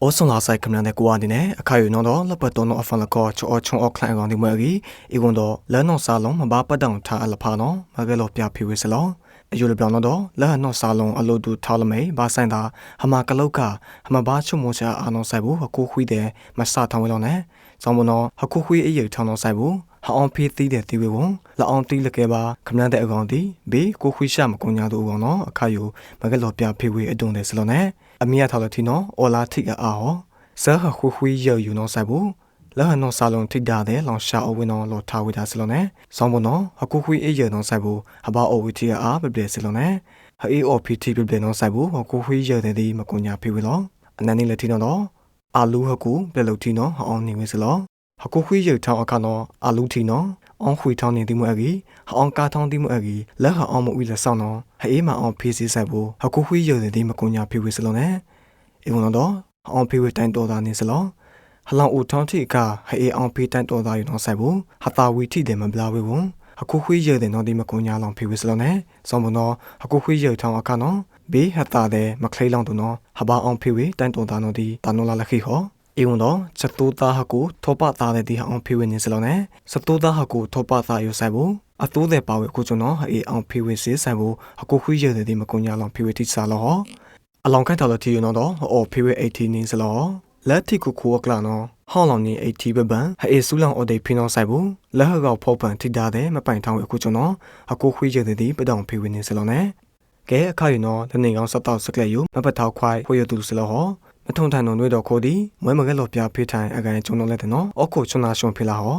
အိုဆွန်လာဆိုင်ကမ္လန်တဲ့ကွာအနေနဲ့အခါယူနော်တော့လပတ်တော်နော်အဖန်လကောချောချွန်အော့ခလိုင်ကောင်ဒီမွေကြီးဤကွန်တော့လန်နော်စာလုံးမဘာပတ်တောင်ထားအလဖာနော်မကဲလို့ပြဖြေဝေစလောအယူလပြောင်းတော့လဟနော်စာလုံးအလိုတူထားလမေဘာဆိုင်တာဟမကလောက်ကဟမဘာချုံမချာအာနော်ဆိုင်ဘူးအကူခွီးတဲ့မစထောင်းဝဲလုံးနဲ့ဇောင်းမနော်ဟကူခွီးအေးရထောင်းနော်ဆိုင်ဘူး ဟအောင်ဖေးသီးတဲ့တီဝဲဝလာအောင်တီးလကဲပါခမနတဲ့အကောင်တီဘေးကိုခွီးရှာမကွန်ညာတို့ကောင်နော်အခါယူမကဲလို့ပြဖြေဝဲအတုံတယ်စလို့နဲ့အမိရထော်လို့တီနော်အော်လာထိအာဟောဇာခခွခွေးရယူနော်ဆိုင်ဘူးလာဟနော်ဆာလုံးထိတာတဲ့လောင်ရှာအဝင်းနော်လောထားဝိတာစလုံးနဲ့ဆောင်းမနော်ဟခုခွေးအေးရနော်ဆိုင်ဘူးဟဘာအဝီတီအားပြပြစလုံးနဲ့ဟအေအော်ပီတီပြပြနော်ဆိုင်ဘူးဟခုခွေးရတဲ့ဒီမကွန်ညာဖေဝေလောအနန်နေလက်တီနော်တော့အာလူဟကူပြလုတီနော်ဟအောင်နေဝဲစလော ဟခုခွေးရထောင်းအခါနော်အာလူတီနော်အောင်ခွေထောင်းနေဒီမအကြီးဟအောင်ကာထောင်းဒီမအကြီးလက်ဟအောင်မဝီလက်ဆောင်နော်ဟအေးမအောင်ဖေးစီဆိုင်ဘူးဟခုခွေးရတဲ့ဒီမကွန်ညာဖေဝေစလုံးနဲ့အေဝန်တော့အောင်ဖေးဝတိုင်တော်တာနေစလောဟလောင်ဦးထောင်းတိကဟအေးအောင်ဖေးတိုင်တော်တာယူတော့ဆိုင်ဘူးဟတာဝီတိတယ်မဘလာဝေဝန်အခုခွေးရတဲ့နော်ဒီမကွန်ညာလောင်ဖေးဝစလောနဲ့စောမနော်အခုခွေးရထောင်းအခါနော်ဘေးဟတာတဲ့မခလေးလောင်တူနော်ဟဘာအောင်ဖေးဝတိုင်တော်တာနော်ဒီတာနော်လာလက်ခိဟော ဧဝန်တော့ချက်တူတာဟကူထောပတာတဲ့ဒီအောင်ဖေးဝနေစလောနဲ့စတူတာဟကူထောပတာယူဆိုင်ဘူးအတိုးတဲ့ပါဝဲကိုကျွန်တော်ဟအေးအောင်ဖေးဝစေးဆိုင်ဘူးဟကူခွေးရတဲ့ဒီမကွန်ညာလောင်ဖေးဝတိစားလောဟောအလောင်ခိုင်တော်လတီယူနော်တော့အော်ဖေဝဲ80နင်းစလောလက်တီကူကူကလာနော်ဟောင်းလောင်နေ80ဘဘန်ဟအေဆူလောင်အော်ဒေဖိနောဆိုင်ဘူးလက်ဟကောဖောပန်ထိတာတဲ့မပိုင်ထောင်းအခုကျွန်တော်အကိုခွေးရတဲ့ပတောင်ဖေဝဲနေစလောနဲ့ကဲအခါယူနော်တနေကောင်စတော့စကလက်ယူမပတ်ထောက်ခွိုင်ခွေရတူစလောဟော မထုံထန်တော်နှွေးတော်ခိုးဒီမွဲမကဲလော်ပြဖေးထိုင်အကန်ကျွန်တော်လက်တဲ့နော်အခုချွန်နာရှွန်ဖေးလာဟော